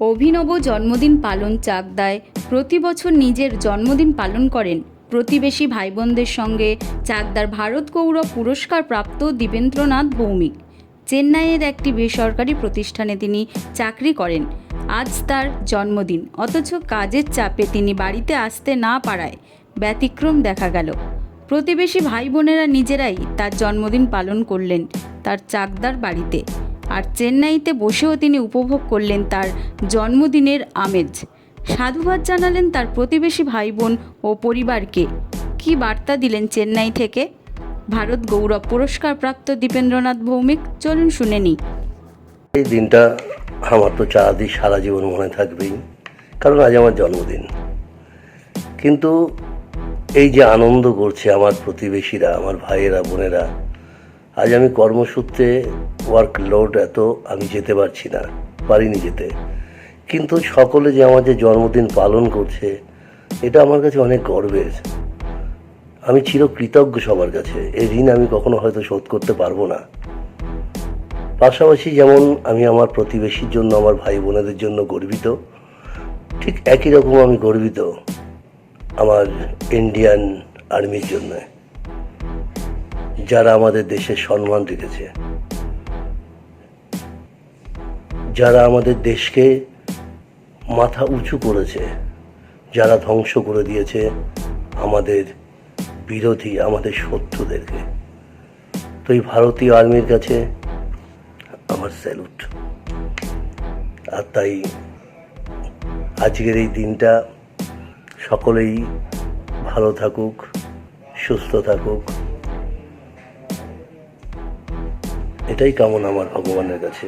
অভিনব জন্মদিন পালন চাকদায় প্রতি বছর নিজের জন্মদিন পালন করেন। প্রতিবেশী ভাই বোনদের সঙ্গে চাকদার ভারত গৌরব পুরস্কার প্রাপ্ত দিবেন্দ্রনাথ ভৌমিক। চেন্নাইয়ের একটি বেসরকারি প্রতিষ্ঠানে তিনি চাকরি করেন। আজ তার জন্মদিন, অথচ কাজের চাপে তিনি বাড়িতে আসতে না পারায় ব্যতিক্রম দেখা গেল। প্রতিবেশী ভাই বোনেরা নিজেরাই তার জন্মদিন পালন করলেন তার চাকদার বাড়িতে। আর চেন্নাইতে বসেও তিনি উপভোগ করলেন তার জন্মদিনের আমেজ। সাধুবাদ জানালেন তার প্রতিবেশী ভাই বোন ও পরিবারকে। কি বার্তা দিলেন চেন্নাই থেকে? ভারত গৌরব পুরস্কার প্রাপ্ত দীপেন্দ্রনাথ ভৌমিক, চলুন শুনে নিই। এই দিনটা আমার তো চাঁদি সারা জীবন মনে থাকবেই, কারণ আজ আমার জন্মদিন। কিন্তু এই যে আনন্দ করছে আমার প্রতিবেশীরা, আমার ভাইয়েরা, বোনেরা আজ আমি কর্মসূত্রে ওয়ার্ক লোড এত, আমি যেতে পারছি না, পারিনি যেতে। কিন্তু সকলে যে আমাদের জন্মদিন পালন করছে, এটা আমার কাছে অনেক গর্বের। আমি চিরকৃতজ্ঞ সবার কাছে এই ঋণ আমি কখনো হয়তো শোধ করতে পারব না। পাশাপাশি যেমন আমি আমার প্রতিবেশীর জন্য, আমার ভাই বোনেদের জন্য গর্বিত, ঠিক একই রকম আমি গর্বিত আমার ইন্ডিয়ান আর্মির জন্য। যারা আমাদের দেশের সম্মান রেখেছে যারা আমাদের দেশকে মাথা উঁচু করেছে, যারা ধ্বংস করে দিয়েছে আমাদের বিরোধী, আমাদের শত্রুদেরকে। তো এই ভারতীয় আর্মির কাছে আমার স্যালুট। আর তাই আজকের এই দিনটা সকলেই ভালো থাকুক, সুস্থ থাকুক। এটাই কামনা আমার ভগবানের কাছে।